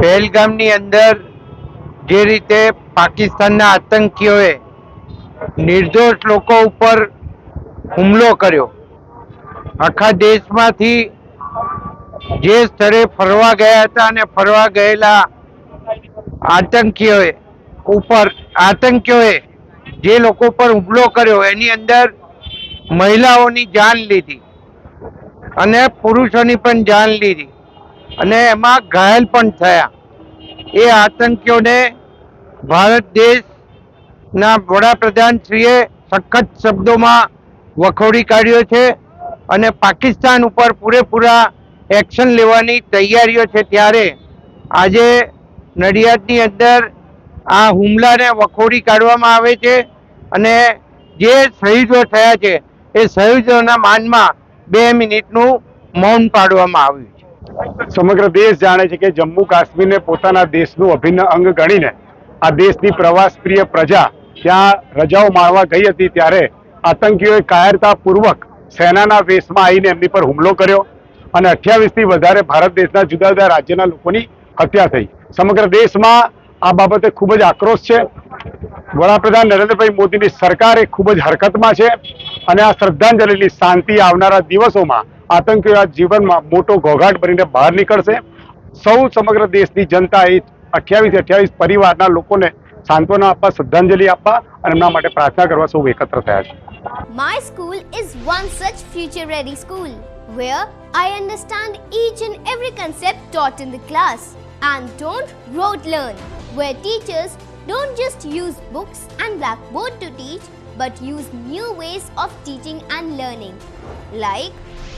પહેલગામની અંદર જે રીતે પાકિસ્તાનના આતંકીઓએ નિર્દોષ લોકો ઉપર હુમલો કર્યો. આખા દેશમાંથી જે સ્તરે ફરવા ગયા હતા અને ફરવા ગયેલા આતંકીઓએ ઉપર, આતંકીઓએ જે લોકો પર હુમલો કર્યો એની અંદર મહિલાઓની જાન લીધી અને પુરુષોની પણ જાન લીધી. અને એમાં ઘાયલ પણ થયા. એ આતંકીઓને ભારત દેશના વડાપ્રધાનશ્રીએ સખત શબ્દોમાં વખોડી કાઢ્યો છે અને પાકિસ્તાન ઉપર પૂરેપૂરા એક્શન લેવાની તૈયારીઓ છે ત્યારે આજે નડિયાદની અંદર આ હુમલાને વખોડી કાઢવામાં આવે છે અને જે શહીદો થયા છે એ શહીદોના માનમાં બે મિનિટનું મૌન પાડવામાં આવ્યું છે. સમગ્ર દેશ જાણે છે કે જમ્મુ કાશ્મીરને પોતાના દેશનું અભિન્ન અંગ ગણીને આ દેશની પ્રવાસપ્રિય પ્રજા ત્યાં રજાઓ માણવા ગઈ હતી ત્યારે આતંકીઓએ કાયરતાપૂર્વક સેનાના વેશમાં આવીને એમની પર હુમલો કર્યો અને અઠ્યાવીસથી વધારે ભારત દેશના જુદા જુદા રાજ્યના લોકોની હત્યા થઈ. સમગ્ર દેશમાં આ બાબતે ખૂબ જ આક્રોશ છે. વડાપ્રધાન નરેન્દ્રભાઈ મોદીની સરકાર એ ખૂબ જ હરકતમાં છે અને આ શ્રદ્ધાંજલિની શાંતિ આવનારા દિવસોમાં આતંકીઓના જીવનમાં મોટો ઘોઘાટ ભરીને બહાર નીકળશે સૌ સમગ્ર દેશની જનતા એ અઠ્યાવીસ અઠ્યાવીસ પરિવારના લોકોને સાંત્વના આપવા શ્રદ્ધાંજલિ આપવા અને એમના માટે પ્રાર્થના કરવા સૌ એકત્ર થયા છે My school is one such future ready school where I understand each and every concept taught in the class and don't rote learn, where teachers don't just use books and blackboard to teach but use new ways of teaching and learning like